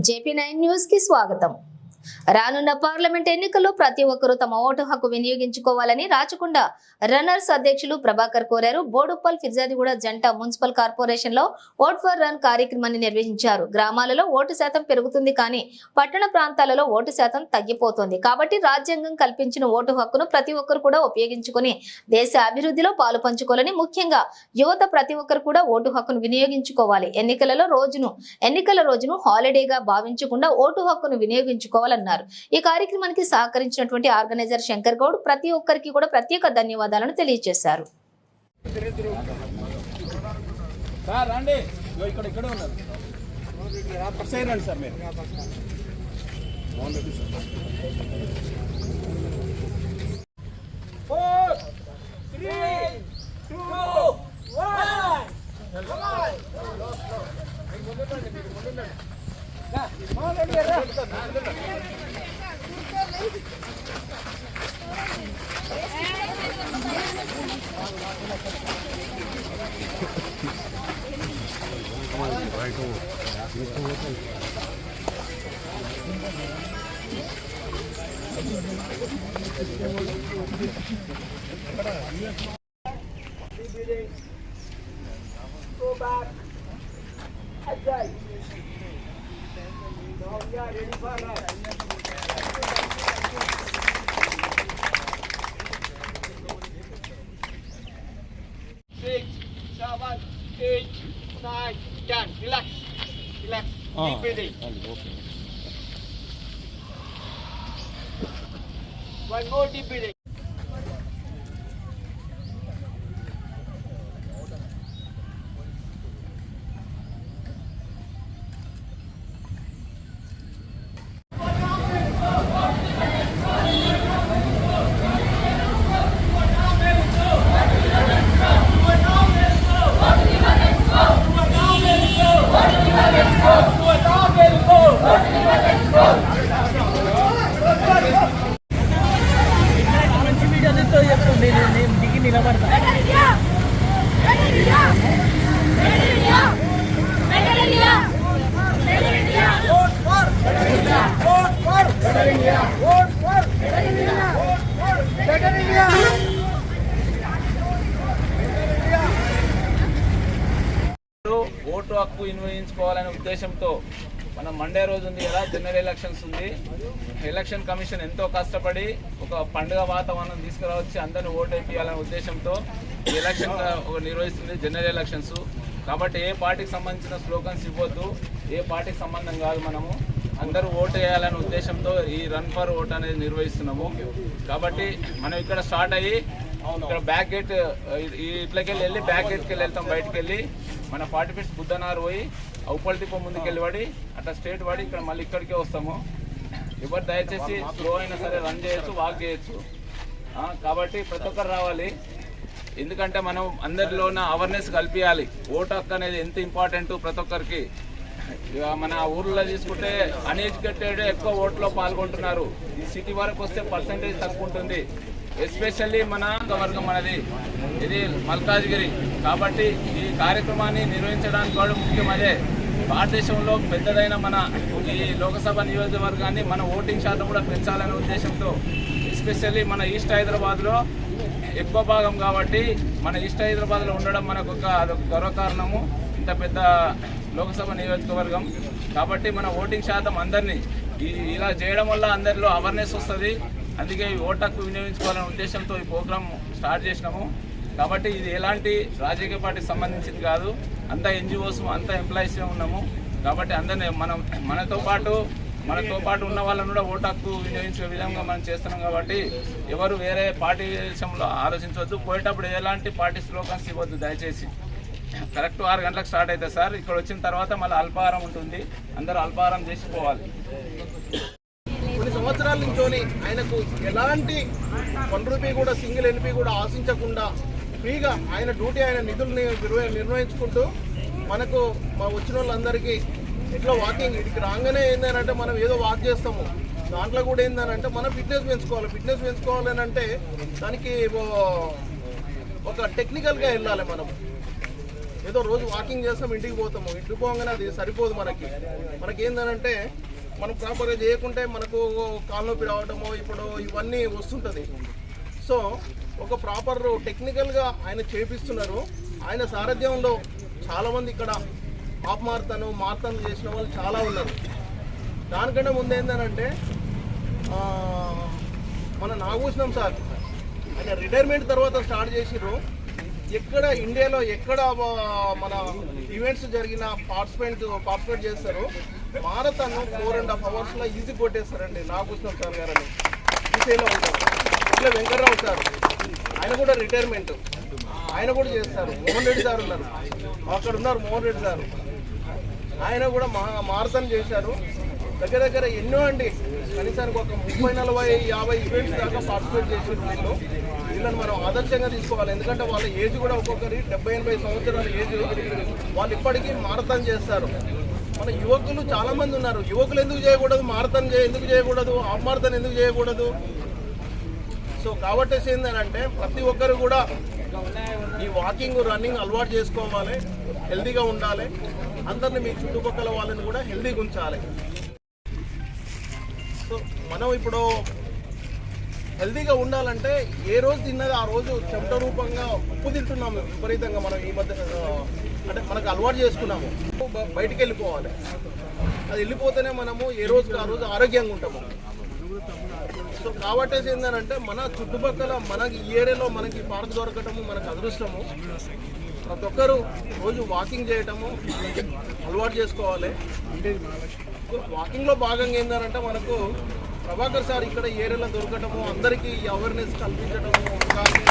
JP nine news కి స్వాగతం రానున్న పార్లమెంట్ ఎన్నికల్లో ప్రతి ఒక్కరూ తమ ఓటు హక్కు వినియోగించుకోవాలని రాచకొండ రన్నర్స్ అధ్యక్షులు ప్రభాకర్ కోరారు. బోడుప్పల్ ఫిర్జాదిగూడ జంట మున్సిపల్ కార్పొరేషన్లో ఓట్ ఫర్ రన్ కార్యక్రమాన్ని నిర్వహించారు. గ్రామాలలో ఓటు శాతం పెరుగుతుంది కానీ పట్టణ ప్రాంతాలలో ఓటు శాతం తగ్గిపోతుంది. కాబట్టి రాజ్యాంగం కల్పించిన ఓటు హక్కును ప్రతి ఒక్కరు కూడా ఉపయోగించుకొని దేశ అభివృద్ధిలో పాలు పంచుకోవాలని ముఖ్యంగా యువత ప్రతి ఒక్కరు కూడా ఓటు హక్కును వినియోగించుకోవాలి. ఎన్నికలలో రోజును ఎన్నికల రోజును హాలిడేగా భావించకుండా ఓటు హక్కును వినియోగించుకోవాలన్నారు. ఈ కార్యక్రమానికి సహకరించినటువంటి ఆర్గనైజర్ శంకర్ గౌడ్ ప్రతి ఒక్కరికి కూడా ప్రత్యేక ధన్యవాదాలను తెలియజేశారు. Sir Go back. Agile. Now we are ready for run. side, can, relax, relax, ah, oh, deep breathing. Okay. One more deep breathing. ఓటు హక్కు వినియోగించుకోవాలనే ఉద్దేశంతో మన మండే రోజు ఉంది కదా జనరల్ ఎలక్షన్స్ ఉంది. ఎలక్షన్ కమిషన్ ఎంతో కష్టపడి ఒక పండుగ వాతావరణం తీసుకురావచ్చి అందరిని ఓటు వేయాలనే ఉద్దేశంతో ఎలక్షన్ నిర్వహిస్తుంది జనరల్ ఎలక్షన్స్ కాబట్టి ఏ పార్టీకి సంబంధించిన స్లోగన్స్ ఇవ్వద్దు ఏ పార్టీకి సంబంధం కాదు మనము. అందరూ ఓటు వేయాలనే ఉద్దేశంతో ఈ రన్ ఫర్ ఓట్ అనేది నిర్వహిస్తున్నాము. కాబట్టి మనం ఇక్కడ స్టార్ట్ అయ్యి ఇక్కడ బ్యాక్ గేట్ ఈ ఇట్లకెళ్ళి వెళ్ళి బ్యాక్ గేట్కి వెళ్ళి వెళ్తాం బయటకు వెళ్ళి మన ఫార్టీ ఫిట్స్ బుద్ధనారు పోయి ఉప్పల్ టిప్ప ముందుకు పడి అట్లా స్ట్రేట్ పడి ఇక్కడ మళ్ళీ ఇక్కడికే వస్తాము. ఎవరు దయచేసి స్లో అయినా సరే రన్ చేయొచ్చు వాక్ చేయొచ్చు. కాబట్టి ప్రతి ఒక్కరు రావాలి. ఎందుకంటే మనం అందరిలోన అవేర్నెస్ కల్పించాలి ఓటు హక్కు అనేది ఎంత ఇంపార్టెంట్ ప్రతి ఒక్కరికి. ఇక మన ఊర్లో తీసుకుంటే అన్ఎడ్యుకేటెడ్ ఎక్కువ ఓట్లో పాల్గొంటున్నారు. ఈ సిటీ వరకు వస్తే పర్సంటేజ్ తక్కువ ఉంటుంది. ఎస్పెషల్లీ మన వర్గం మనది. ఇది మల్కాజ్గిరి. కాబట్టి ఈ కార్యక్రమాన్ని నిర్వహించడానికి కూడా ముఖ్యం అదే. భారతదేశంలో పెద్దదైన మన ఈ లోకసభ నియోజకవర్గాన్ని మన ఓటింగ్ శాతం కూడా పెంచాలనే ఉద్దేశంతో ఎస్పెషల్లీ మన ఈస్ట్ హైదరాబాద్లో ఎక్కువ భాగం కాబట్టి మన ఈస్ట్ హైదరాబాద్లో ఉండడం మనకు ఒక అదొక గర్వకారణము. ఇంత పెద్ద లోకసభ నియోజకవర్గం. కాబట్టి మన ఓటింగ్ శాతం అందరినీ ఇలా చేయడం వల్ల అందరిలో అవేర్నెస్ వస్తుంది. అందుకే ఈ ఓటు వినియోగించుకోవాలనే ఉద్దేశంతో ఈ ప్రోగ్రాం స్టార్ట్ చేసినాము. కాబట్టి ఇది ఎలాంటి రాజకీయ పార్టీకి సంబంధించింది కాదు. అంతా ఎన్జిఓస్ అంతా ఎంప్లాయీస్ ఉన్నాము. కాబట్టి అందరినీ మనం మనతో పాటు మనతో పాటు ఉన్న వాళ్ళని కూడా ఓటు హక్కు వినియోగించే విధంగా మనం చేస్తున్నాం కాబట్టి ఎవరు వేరే పార్టీ విషయంలో ఆలోచించవద్దు. పోయేటప్పుడు ఎలాంటి పార్టీ స్లోగన్స్ ఇవ్వద్దు దయచేసి. కరెక్ట్ ఆరు గంటలకు స్టార్ట్ అవుతుంది సార్. ఇక్కడ వచ్చిన తర్వాత మళ్ళీ అల్పాహారం ఉంటుంది. అందరూ అల్పాహారం చేసిపోవాలి. కొన్ని సంవత్సరాల నుంచోని ఆయనకు ఎలాంటి వన్ రూపీ కూడా సింగిల్ ఎన్పీ కూడా ఆశించకుండా ఫ్రీగా ఆయన డ్యూటీ ఆయన నిధుల్ని నిర్వహించుకుంటూ మనకు మా వచ్చిన వాళ్ళందరికీ ఇట్లా వాకింగ్ ఇటుకి రాగానే ఏంటంటే మనం ఏదో వాక్ చేస్తాము. దాంట్లో కూడా ఏంటంటే మనం ఫిట్నెస్ పెంచుకోవాలి. ఫిట్నెస్ పెంచుకోవాలని అంటే దానికి ఒక టెక్నికల్గా వెళ్ళాలి మనం. ఏదో రోజు వాకింగ్ చేస్తాం ఇంటికి పోతాము. ఇంటికి పోగానే అది సరిపోదు మనకి. మనకి ఏంటంటే మనం ప్రాపర్గా చేయకుంటే మనకు కాళ్ళ నొప్పి రావడము ఇప్పుడు ఇవన్నీ వస్తుంటుంది. సో ఒక ప్రాపర్ టెక్నికల్గా ఆయన చేపిస్తున్నారు. ఆయన సారథ్యంలో చాలామంది ఇక్కడ ఆప్ మార్తను మార్తను చేసిన వాళ్ళు చాలా ఉన్నారు. దానికంటే ముందు ఏంటంటే మన నాగభూషణం సార్ ఆయన రిటైర్మెంట్ తర్వాత స్టార్ట్ చేసిర్రు. ఎక్కడ ఇండియాలో ఎక్కడ మన ఈవెంట్స్ జరిగిన పార్టిసిపెంట్ పార్టిసిపేట్ చేస్తారు. మారథాన్ ఫోర్ అండ్ హాఫ్ అవర్స్లో ఈజీ కొట్టేస్తారండి నాగభూషణం సార్ గారని. ఈసీలో ఉంటారు. ఇట్లా వెంకట్రావు సార్. ఆయన కూడా రిటైర్మెంట్ ఆయన కూడా చేస్తారు. మోహన్ రెడ్డి సార్ ఉన్నారు. అక్కడ ఉన్నారు మోహన్ రెడ్డి సార్. ఆయన కూడా మా మారథాన్ చేశారు. దగ్గర దగ్గర ఎన్నో అండి. కనీసానికి ఒక ముప్పై నలభై యాభై ఈవెంట్స్ దాకా పార్టిసిపేట్ చేసిన వీళ్ళు. వీళ్ళని మనం ఆదర్శంగా తీసుకోవాలి. ఎందుకంటే వాళ్ళ ఏజ్ కూడా ఒక్కొక్కరి డెబ్బై ఎనభై సంవత్సరాల ఏజ్ వాళ్ళు ఇప్పటికీ మారథాన్ చేస్తారు. మన యువకులు చాలామంది ఉన్నారు. యువకులు ఎందుకు చేయకూడదు? మారథాన్ ఎందుకు చేయకూడదు? హాఫ్ మారథాన్ ఎందుకు చేయకూడదు? సో కాబట్టి ఏంటంటే ప్రతి ఒక్కరు కూడా ఈ వాకింగ్ రన్నింగ్ అలవాటు చేసుకోవాలి హెల్తీగా ఉండాలి. అందరిని మీ చుట్టుపక్కల వాళ్ళని కూడా హెల్తీగా ఉంచాలి సో మనం ఇప్పుడు హెల్తీగా ఉండాలంటే ఏ రోజు తిన్నది ఆ రోజు చెమట రూపంగా ఉప్పు తింటున్నాము విపరీతంగా మనం ఈ మధ్య అంటే మనకు అలవాటు చేసుకున్నాము. బయటికి వెళ్ళిపోవాలి. అది వెళ్ళిపోతేనే మనము ఏ రోజుకి ఆ రోజు ఆరోగ్యంగా ఉంటాము. సో కాబట్టి ఏంటంటే మన చుట్టుపక్కల మనకి ఈ ఏరియాలో మనకి పార్క్ దొరకటము మనకు అదృష్టము. ప్రతి ఒక్కరు రోజు వాకింగ్ చేయటము అలవాటు చేసుకోవాలి. వాకింగ్లో భాగంగా ఏంటంటే మనకు ప్రభాకర్ సార్ ఇక్కడ ఏరియాలో దొరకటము అందరికీ అవేర్నెస్ కల్పించటము కానీ